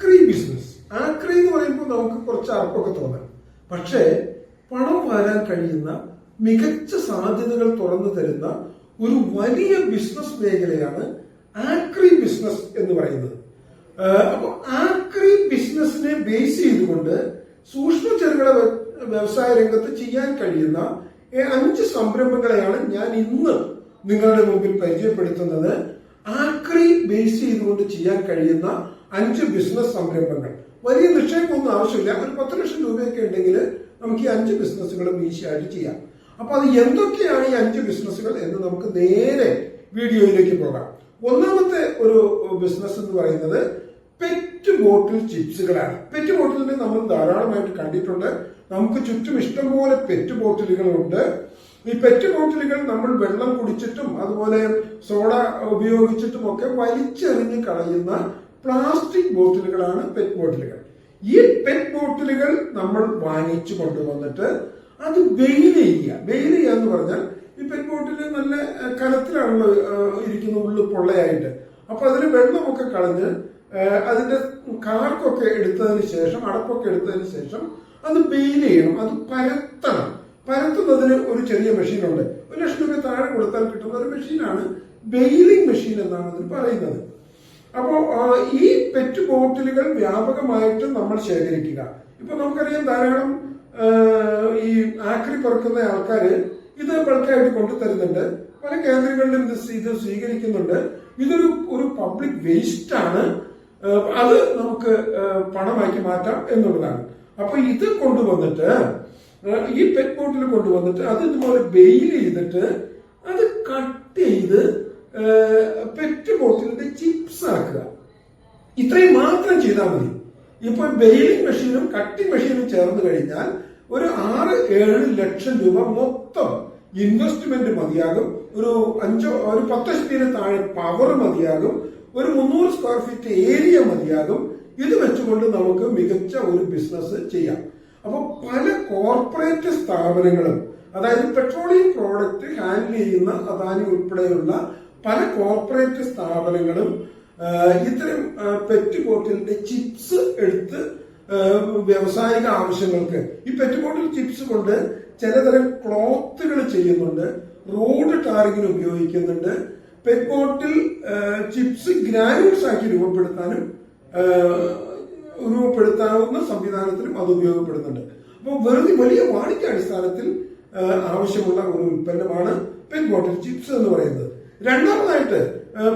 ആക്രി ബിസിനസ്. ആക്രി എന്ന് പറയുമ്പോൾ നമുക്ക് കുറച്ച് അറപ്പൊക്കെ തോന്നാം. പക്ഷേ പണം വരാൻ കഴിയുന്ന മികച്ച സാധ്യതകൾ തുറന്നു തരുന്ന ഒരു വലിയ ബിസിനസ് മേഖലയാണ് ആക്രി ബിസിനസ് എന്ന് പറയുന്നത്. അപ്പോൾ ആക്രി ബിസിനസിനെ ബേസ് ചെയ്തുകൊണ്ട് സൂക്ഷ്മ ചെറുകിട വ്യവസായ രംഗത്ത് ചെയ്യാൻ കഴിയുന്ന അഞ്ച് സംരംഭങ്ങളെയാണ് ഞാൻ ഇന്ന് നിങ്ങളുടെ മുമ്പിൽ പരിചയപ്പെടുത്തുന്നത്. ആക്രി ബേസ് ചെയ്തുകൊണ്ട് ചെയ്യാൻ കഴിയുന്ന അഞ്ച് ബിസിനസ് സംരംഭങ്ങൾ. വലിയ നിക്ഷേപമൊന്നും ആവശ്യമില്ല. ഒരു പത്ത് ലക്ഷം രൂപയൊക്കെ ഉണ്ടെങ്കിൽ നമുക്ക് ഈ അഞ്ച് ബിസിനസ്സുകളും ഈസിയായിട്ട് ചെയ്യാം. അപ്പൊ അത് എന്തൊക്കെയാണ് ഈ അഞ്ച് ബിസിനസ്സുകൾ എന്ന് നമുക്ക് നേരെ വീഡിയോയിലേക്ക് പോകാം. ഒന്നാമത്തെ ഒരു ബിസിനസ് എന്ന് പറയുന്നത് പെറ്റ് ബോട്ടിൽ ചിപ്സുകളാണ് പെറ്റ് ബോട്ടിലിനെ നമ്മൾ ധാരാളമായിട്ട് കണ്ടിട്ടുണ്ട്. നമുക്ക് ചുറ്റും ഇഷ്ടംപോലെ പെറ്റ് ബോട്ടിലുകളുണ്ട് ഈ പെറ്റ് ബോട്ടിലുകൾ നമ്മൾ വെള്ളം കുടിച്ചിട്ടും അതുപോലെ സോഡ ഉപയോഗിച്ചിട്ടും ഒക്കെ വലിച്ചെറിഞ്ഞ് കളയുന്ന പ്ലാസ്റ്റിക് ബോട്ടിലുകളാണ് പെറ്റ് ബോട്ടിലുകൾ ഈ പെറ്റ് ബോട്ടിലുകൾ നമ്മൾ വാങ്ങിച്ചു കൊണ്ടുവന്നിട്ട് അത് വെയിൽ ചെയ്യുക. വെയിൽ ചെയ്യുക എന്ന് പറഞ്ഞാൽ ഈ പെറ്റ് ബോട്ടിൽ നല്ല കലത്തിലാണല്ലോ ഇരിക്കുന്ന ഉള്ളു പൊള്ളയായിട്ട്. അപ്പൊ അതിൽ വെള്ളമൊക്കെ കളഞ്ഞ് അതിന്റെ കാർക്കൊക്കെ എടുത്തതിന് ശേഷം അടപ്പൊക്കെ എടുത്തതിന് ശേഷം അത് വെയിൽ ചെയ്യണം. അത് പരത്തണം. പരത്തുന്നതിന് ഒരു ചെറിയ മെഷീനുണ്ട്. ഒരു ലക്ഷം രൂപ താഴെ കൊടുത്താൽ കിട്ടുന്ന ഒരു മെഷീനാണ് ബെയിലിംഗ് മെഷീൻ എന്നാണ് അതിൽ പറയുന്നത്. അപ്പോൾ ഈ പെറ്റ് ബോട്ടിലുകൾ വ്യാപകമായിട്ട് നമ്മൾ ശേഖരിക്കുക. ഇപ്പൊ നമുക്കറിയാം ധാരാളം ഈ ആക്രി കുറക്കുന്ന ആൾക്കാര് ഇത് ബൾക്കായിട്ട് കൊണ്ടുതരുന്നുണ്ട് പല കേന്ദ്രങ്ങളിലും ഇത് ഇത് സ്വീകരിക്കുന്നുണ്ട്. ഇതൊരു ഒരു പബ്ലിക് വേസ്റ്റ് ആണ് അത് നമുക്ക് പണമാക്കി മാറ്റാം എന്നുള്ളതാണ്. അപ്പൊ ഇത് കൊണ്ടുവന്നിട്ട് ഈ പെറ്റ് ബോട്ടിൽ കൊണ്ടുവന്നിട്ട് അത് ഇതുപോലെ ബെയിൽ ചെയ്തിട്ട് അത് കട്ട് ചെയ്ത് പെറ്റ് ബോട്ടിലിന്റെ ചിപ്സ് ആക്കുക. ഇത്രയും മാത്രം ചെയ്താൽ മതി. ഇപ്പൊ ബെയിലിംഗ് മെഷീനും കട്ടിംഗ് മെഷീനും ചേർന്ന് കഴിഞ്ഞാൽ ഒരു ആറ് ഏഴ് ലക്ഷം രൂപ മൊത്തം ഇൻവെസ്റ്റ്മെന്റ് മതിയാകും. ഒരു അഞ്ചോ ഒരു പത്ത് എച്ച് താഴെ പവർ മതിയാകും. ഒരു മുന്നൂറ് സ്ക്വയർ ഫീറ്റ് ഏരിയ മതിയാകും. ഇത് വെച്ചുകൊണ്ട് നമുക്ക് മികച്ച ഒരു ബിസിനസ് ചെയ്യാം. അപ്പോൾ പല കോർപ്പറേറ്റ് സ്ഥാപനങ്ങളും അതായത് പെട്രോളിയം പ്രോഡക്റ്റ് ഹാൻഡിൽ ചെയ്യുന്ന അദാനി ഉൾപ്പെടെയുള്ള പല കോർപ്പറേറ്റ് സ്ഥാപനങ്ങളും ഇത്തരം പെറ്റ് ബോട്ടിലിന്റെ ചിപ്സ് എടുത്ത് വ്യവസായിക ആവശ്യങ്ങൾക്ക്. ഈ പെറ്റ് ബോട്ടിൽ ചിപ്സ് കൊണ്ട് ചിലതരം ക്ലോത്തുകൾ ചെയ്യുന്നുണ്ട് റോഡ് ടാറിങ്ങിന് ഉപയോഗിക്കുന്നുണ്ട്. പെറ്റ് ബോട്ടിൽ ചിപ്സ് ഗ്രാനുൾസ് ആക്കി രൂപപ്പെടുത്താനും രൂപപ്പെടുത്താവുന്ന സംവിധാനത്തിലും അത് ഉപയോഗപ്പെടുന്നുണ്ട്. അപ്പോൾ വെറുതെ വലിയ വാണിജ്യ അടിസ്ഥാനത്തിൽ ആവശ്യമുള്ള ഒരു ഉൽപ്പന്നമാണ് പെറ്റ് ബോട്ടിൽ ചിപ്സ് എന്ന് പറയുന്നത്. രണ്ടാമതായിട്ട്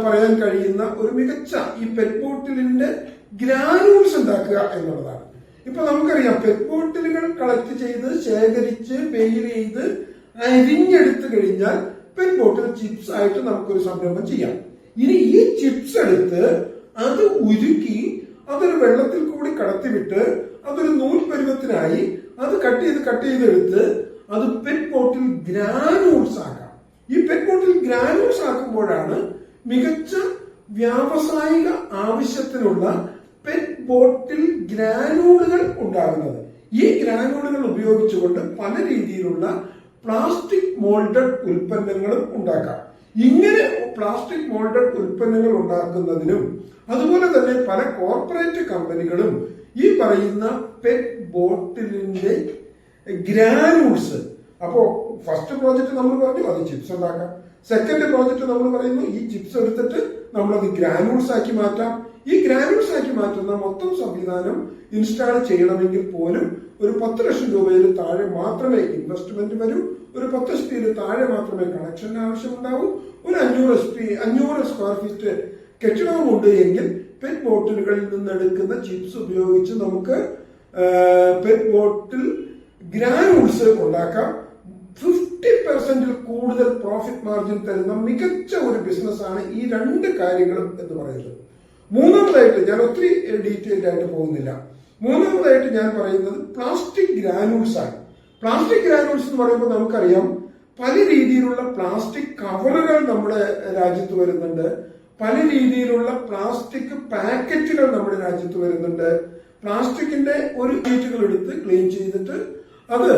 പറയാൻ കഴിയുന്ന ഒരു മികച്ച ഈ പെറ്റ് ബോട്ടിലിന്റെ ഗ്രാനൂൾസ് ഉണ്ടാക്കുക എന്നുള്ളതാണ്. ഇപ്പൊ നമുക്കറിയാം പെറ്റ് ബോട്ടിലുകൾ കളക്ട് ചെയ്ത് ശേഖരിച്ച് പെയിൽ ചെയ്ത് അരിഞ്ഞെടുത്ത് കഴിഞ്ഞാൽ പെറ്റ് ബോട്ടിൽ ചിപ്സ് ആയിട്ട് നമുക്കൊരു സംരംഭം ചെയ്യാം. ഇനി ഈ ചിപ്സ് എടുത്ത് അത് ഉരുക്കി അതൊരു വെള്ളത്തിൽ കൂടി കടത്തിവിട്ട് അതൊരു നൂൽ പരുവത്തിനായി അത് കട്ട് ചെയ്ത് കട്ട് ചെയ്തെടുത്ത് അത് പെറ്റ് ബോട്ടിൽ ഗ്രാനൂൾസ് ആക്കാം. ഈ ഗ്രാനൂസ് ഗ്രാനൂൾസ് ആക്കുമ്പോഴാണ് മികച്ച വ്യാവസായിക ആവശ്യത്തിനുള്ള പെറ്റ് ബോട്ടിൽ ഗ്രാനൂളുകൾ ഉണ്ടാകുന്നത്. ഈ ഗ്രാനൂളുകൾ ഉപയോഗിച്ചുകൊണ്ട് പല രീതിയിലുള്ള പ്ലാസ്റ്റിക് മോൾഡഡ് ഉൽപ്പന്നങ്ങളും ഉണ്ടാക്കാം. ഇങ്ങനെ പ്ലാസ്റ്റിക് മോൾഡഡ് ഉൽപ്പന്നങ്ങൾ ഉണ്ടാക്കുന്നതിനും അതുപോലെ തന്നെ പല കോർപ്പറേറ്റ് കമ്പനികളും ഈ പറയുന്ന പെറ്റ് ബോട്ടിലിന്റെ ഗ്രാനൂൾസ് അപ്പോ ഫസ്റ്റ് പ്രോജക്റ്റ് നമ്മൾ പറഞ്ഞു അത് ചിപ്സ് ഉണ്ടാക്കാം സെക്കൻഡ് പ്രോജക്റ്റ് നമ്മൾ പറയുന്നു ഈ ചിപ്സ് എടുത്തിട്ട് നമ്മൾ അത് ഗ്രാനൂൾസ് ആക്കി മാറ്റാം. ഈ ഗ്രാനൂൾസ് ആക്കി മാറ്റുന്ന മൊത്തം സംവിധാനം ഇൻസ്റ്റാൾ ചെയ്യണമെങ്കിൽ പോലും ഒരു പത്ത് ലക്ഷം രൂപയിൽ താഴെ മാത്രമേ ഇൻവെസ്റ്റ്മെന്റ് വരൂ. ഒരു പത്ത് എസ് പിയിൽ താഴെ മാത്രമേ കണക്ഷന്റെ ആവശ്യമുണ്ടാവൂ. ഒരു അഞ്ഞൂറ് എസ് പി അഞ്ഞൂറ് സ്ക്വയർ ഫീറ്റ് കെട്ടിടവുമുണ്ട് എങ്കിൽ പെറ്റ് ബോട്ടിലുകളിൽ നിന്ന് എടുക്കുന്ന ചിപ്സ് ഉപയോഗിച്ച് നമുക്ക് പെറ്റ് ബോട്ടിൽ ഗ്രാനൂൾസ് ഉണ്ടാക്കാം. ഫിഫ്റ്റി പെർസെന്റിൽ കൂടുതൽ പ്രോഫിറ്റ് മാർജിൻ തരുന്ന മികച്ച ഒരു ബിസിനസ്സാണ് ഈ രണ്ട് കാര്യങ്ങളും എന്ന് പറയുന്നത്. മൂന്നാമതായിട്ട് ഞാൻ ഒത്തിരി ഡീറ്റെയിൽഡ് ആയിട്ട് പോകുന്നില്ല. മൂന്നാമതായിട്ട് ഞാൻ പറയുന്നത് പ്ലാസ്റ്റിക് ഗ്രാനൂൾസ് ആണ്. പ്ലാസ്റ്റിക് ഗ്രാനൂൾസ് എന്ന് പറയുമ്പോൾ നമുക്കറിയാം പല രീതിയിലുള്ള പ്ലാസ്റ്റിക് കവറുകൾ നമ്മുടെ രാജ്യത്ത് വരുന്നുണ്ട്. പല രീതിയിലുള്ള പ്ലാസ്റ്റിക് പാക്കറ്റുകൾ നമ്മുടെ രാജ്യത്ത് വരുന്നുണ്ട്. പ്ലാസ്റ്റിക്കിന്റെ ഒരു ഷീറ്റുകൾ എടുത്ത് ക്ലീൻ ചെയ്തിട്ട് അത്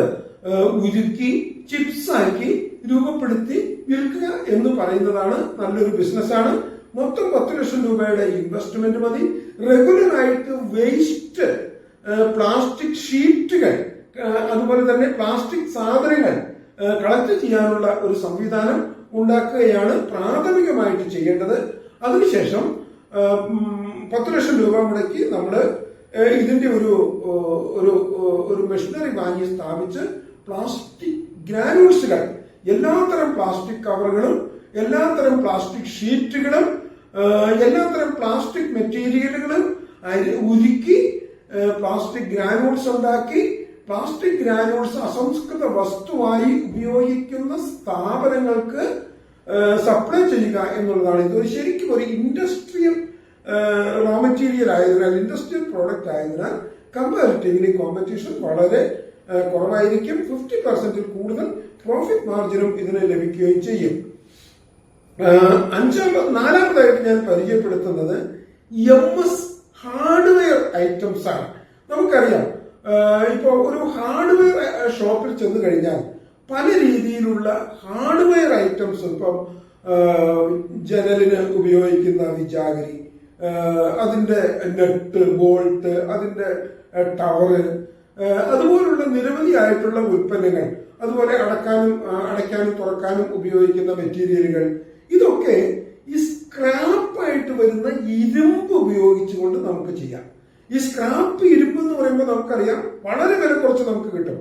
ഉരുക്കി ചിപ്സ് ആക്കി രൂപപ്പെടുത്തി വിൽക്കുക എന്ന് പറയുന്നതാണ് നല്ലൊരു ബിസിനസ്സാണ്. മൊത്തം പത്ത് ലക്ഷം രൂപയുടെ ഇൻവെസ്റ്റ്മെന്റ് മതി. റെഗുലർ ആയിട്ട് വേസ്റ്റ് പ്ലാസ്റ്റിക് ഷീറ്റുകൾ അതുപോലെ തന്നെ പ്ലാസ്റ്റിക് സാധനങ്ങൾ കളക്ട് ചെയ്യാനുള്ള ഒരു സംവിധാനം ഉണ്ടാക്കുകയാണ് പ്രാഥമികമായിട്ട് ചെയ്യേണ്ടത്. അതിനുശേഷം പത്ത് ലക്ഷം രൂപ മുടക്കി നമ്മൾ ഇതിന്റെ ഒരു ഒരു ഒരു മെഷീനറി വാങ്ങി സ്ഥാപിച്ച് പ്ലാസ്റ്റിക് ഗ്രാനൂൾസുകൾ എല്ലാത്തരം പ്ലാസ്റ്റിക് കവറുകളും എല്ലാത്തരം പ്ലാസ്റ്റിക് ഷീറ്റുകളും എല്ലാത്തരം പ്ലാസ്റ്റിക് മെറ്റീരിയലുകളും ഉരുക്കി പ്ലാസ്റ്റിക് ഗ്രാനൂൾസ് ഉണ്ടാക്കി പ്ലാസ്റ്റിക് ഗ്രാനൂൾസ് അസംസ്കൃത വസ്തുവായി ഉപയോഗിക്കുന്ന സ്ഥാപനങ്ങൾക്ക് സപ്ലൈ ചെയ്യുക എന്നുള്ളതാണ്. ഇതൊരു ശരിക്കും ഒരു ഇൻഡസ്ട്രിയൽ റോ മെറ്റീരിയൽ ആയതിനാൽ ഇൻഡസ്ട്രിയൽ പ്രോഡക്റ്റ് ആയതിനാൽ കമ്പാരിറ്റീവ്ലി കോമ്പറ്റീഷൻ വളരെ കുറവായിരിക്കും. ഫിഫ്റ്റി പെർസെന്റിൽ കൂടുതൽ പ്രോഫിറ്റ് മാർജിനും ഇതിന് ലഭിക്കുകയും ചെയ്യും. അഞ്ചാമത് നാലാമതായിട്ട് ഞാൻ പരിചയപ്പെടുത്തുന്നത് എം എസ് ഹാർഡ്വെയർ ഐറ്റംസ് ആണ്. നമുക്കറിയാം. ഇപ്പോൾ ഒരു ഹാർഡ്വെയർ ഷോപ്പിൽ ചെന്ന് കഴിഞ്ഞാൽ പല രീതിയിലുള്ള ഹാർഡ്വെയർ ഐറ്റംസ് ഇപ്പം ജനലിന് ഉപയോഗിക്കുന്ന വിജാഗിരി അതിന്റെ നെട്ട് ബോൾട്ട് അതിന്റെ ടവറ് അതുപോലുള്ള നിരവധി ആയിട്ടുള്ള ഉൽപ്പന്നങ്ങൾ അതുപോലെ അടക്കാനും അടയ്ക്കാനും തുറക്കാനും ഉപയോഗിക്കുന്ന മെറ്റീരിയലുകൾ. ഇതൊക്കെ ഈ സ്ക്രാപ്പായിട്ട് വരുന്ന ഇരുമ്പ് ഉപയോഗിച്ചുകൊണ്ട് നമുക്ക് ചെയ്യാം. ഈ സ്ക്രാപ്പ് ഇരുമ്പ് എന്ന് പറയുമ്പോൾ നമുക്കറിയാം വളരെ വില കുറച്ച് നമുക്ക് കിട്ടും.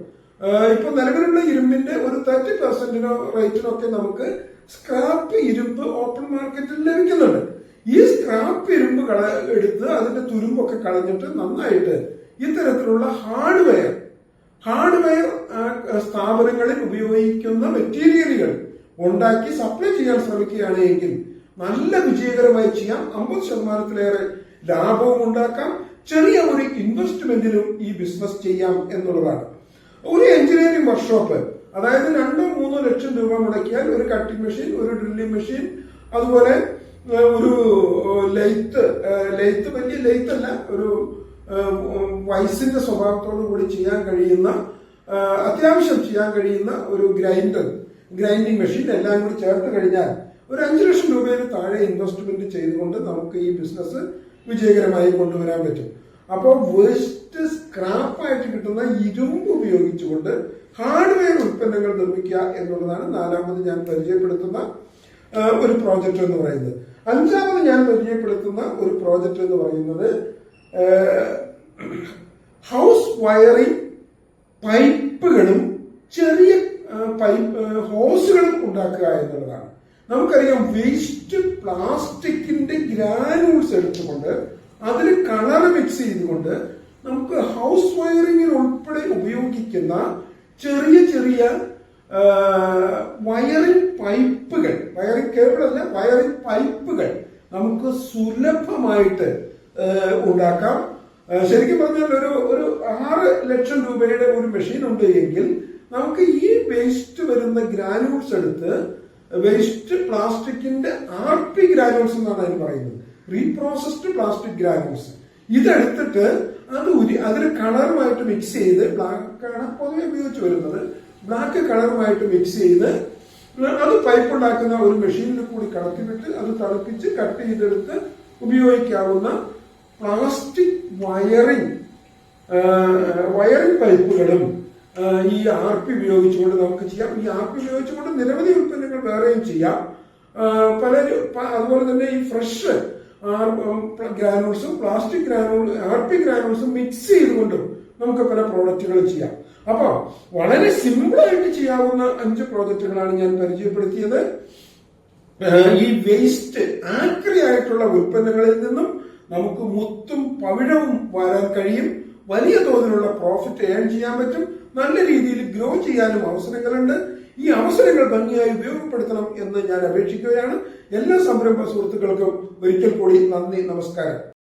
ഇപ്പൊ നിലവിലുള്ള ഇരുമ്പിന്റെ ഒരു തേർട്ടി പെർസെന്റിനോ റേറ്റിനോ ഒക്കെ നമുക്ക് സ്ക്രാപ്പ് ഇരുമ്പ് ഓപ്പൺ മാർക്കറ്റിൽ ലഭിക്കുന്നുണ്ട്. ഈ സ്ക്രാപ്പ് ഇരുമ്പ് എടുത്ത് അതിന്റെ തുരുമ്പൊക്കെ കളഞ്ഞിട്ട് നന്നായിട്ട് ഇത്തരത്തിലുള്ള ഹാർഡ്വെയർ ഹാർഡ്വെയർ സ്ഥാപനങ്ങളിൽ ഉപയോഗിക്കുന്ന മെറ്റീരിയലുകൾ ഉണ്ടാക്കി സപ്ലൈ ചെയ്യാൻ ശ്രമിക്കുകയാണ് എങ്കിൽ നല്ല വിജയകരമായി ചെയ്യാം. അമ്പത് ശതമാനത്തിലേറെ ലാഭവും ഉണ്ടാക്കാം. ചെറിയ ഒരു ഇൻവെസ്റ്റ്മെന്റിലും ഈ ബിസിനസ് ചെയ്യാം എന്നുള്ളതാണ്. ഒരു എഞ്ചിനീയറിംഗ് വർക്ക്ഷോപ്പ് അതായത് രണ്ടോ മൂന്നോ ലക്ഷം രൂപ മുടക്കിയാൽ ഒരു കട്ടിംഗ് മെഷീൻ ഒരു ഡ്രില്ലിംഗ് മെഷീൻ അതുപോലെ ഒരു ലെയ്ത്ത് ലെയ്ത്ത് വലിയ ലെയ്ത്തല്ല ഒരു വയസ്സിന്റെ സ്വഭാവത്തോടു കൂടി ചെയ്യാൻ കഴിയുന്ന അത്യാവശ്യം ചെയ്യാൻ കഴിയുന്ന ഒരു ഗ്രൈൻഡർ ഗ്രൈൻഡിങ് മെഷീൻ എല്ലാം കൂടി ചേർത്ത് കഴിഞ്ഞാൽ ഒരു അഞ്ചു ലക്ഷം രൂപയിൽ താഴെ ഇൻവെസ്റ്റ്മെന്റ് ചെയ്തുകൊണ്ട് നമുക്ക് ഈ ബിസിനസ് വിജയകരമായി കൊണ്ടുവരാൻ പറ്റും. അപ്പോൾ വേസ്റ്റ് സ്ക്രാപ്പായിട്ട് കിട്ടുന്ന ഇരുമ്പ് ഉപയോഗിച്ചുകൊണ്ട് ഹാർഡ്വെയർ ഉൽപ്പന്നങ്ങൾ നിർമ്മിക്കുക എന്നുള്ളതാണ് നാലാമത് ഞാൻ പരിചയപ്പെടുത്തുന്ന ഒരു പ്രോജക്റ്റ് എന്ന് പറയുന്നത്. അഞ്ചാമത് ഞാൻ പരിചയപ്പെടുത്തുന്ന ഒരു പ്രോജക്റ്റ് എന്ന് പറയുന്നത് ഹൗസ് വയറിംഗ് പൈപ്പുകളും ചെറിയ പൈപ്പ് ഹോസുകളും ഉണ്ടാക്കുക എന്നുള്ളതാണ്. നമുക്കറിയാം വേസ്റ്റ് പ്ലാസ്റ്റിക്കിന്റെ ഗ്രാനൂൾസ് എടുത്തുകൊണ്ട് അതിൽ കളർ മിക്സ് ചെയ്തുകൊണ്ട് നമുക്ക് ഹൗസ് വയറിംഗിൽ ഉൾപ്പെടെ ഉപയോഗിക്കുന്ന ചെറിയ ചെറിയ വയറിംഗ് പൈപ്പുകൾ വയറിംഗ് കേബിളല്ല വയറിംഗ് പൈപ്പുകൾ നമുക്ക് സുലഭമായിട്ട് ഉണ്ടാക്കാം. ശരിക്കും പറഞ്ഞാൽ ഒരു ഒരു ആറ് ലക്ഷം രൂപയുടെ ഒരു മെഷീൻ ഉണ്ട് എങ്കിൽ നമുക്ക് ഈ വേസ്റ്റ് വരുന്ന ഗ്രാനൂൾസ് എടുത്ത് വേസ്റ്റ് പ്ലാസ്റ്റിക്കിന്റെ ആർ പി ഗ്രാനൂൾസ് എന്നാണ് അതിന് പറയുന്നത്. റീപ്രോസസ്ഡ് പ്ലാസ്റ്റിക് ഗ്രാനൂൾസ് ഇതെടുത്തിട്ട് അത് അതിന് കളറുമായിട്ട് മിക്സ് ചെയ്ത് ബ്ലാക്ക് ആണ് പൊതുവെ ഉപയോഗിച്ച് വരുന്നത്. ബ്ലാക്ക് കളറുമായിട്ട് മിക്സ് ചെയ്ത് അത് പൈപ്പ് ഉണ്ടാക്കുന്ന ഒരു മെഷീനിൽ കൂടി കടത്തിവിട്ട് അത് തിളപ്പിച്ച് കട്ട് ചെയ്തെടുത്ത് ഉപയോഗിക്കാവുന്ന പ്ലാസ്റ്റിക് വയറിംഗ് വയറിംഗ് പൈപ്പുകളും ഈ ആർ പി ഉപയോഗിച്ചുകൊണ്ട് നമുക്ക് ചെയ്യാം. ഈ ആർ പി ഉപയോഗിച്ചുകൊണ്ട് നിരവധി ഉൽപ്പന്നങ്ങൾ വേറെയും ചെയ്യാം. പല അതുപോലെ തന്നെ ഈ ഫ്രഷ് ഗ്രാനൂൾസും പ്ലാസ്റ്റിക് ഗ്രാനൂൾ ആർ പി ഗ്രാനൂൾസും മിക്സ് ചെയ്തുകൊണ്ടും നമുക്ക് പല പ്രോഡക്റ്റുകൾ ചെയ്യാം. അപ്പോൾ വളരെ സിമ്പിളായിട്ട് ചെയ്യാവുന്ന അഞ്ച് പ്രോജക്റ്റുകളാണ് ഞാൻ പരിചയപ്പെടുത്തിയത്. ഈ വേസ്റ്റ് ആക്രി ആയിട്ടുള്ള ഉൽപ്പന്നങ്ങളിൽ നിന്നും നമുക്ക് മുത്തും പവിഴവും വരാൻ കഴിയും. വലിയ തോതിലുള്ള പ്രോഫിറ്റ് ഏൺ ചെയ്യാൻ പറ്റും. നല്ല രീതിയിൽ ഗ്രോ ചെയ്യാനും അവസരങ്ങളുണ്ട്. ഈ അവസരങ്ങൾ ഭംഗിയായി ഉപയോഗപ്പെടുത്തണം എന്ന് ഞാൻ അപേക്ഷിക്കുകയാണ്. എല്ലാ സംരംഭ സുഹൃത്തുക്കൾക്കും ഒരിക്കൽ കൂടി നന്ദി നമസ്കാരം.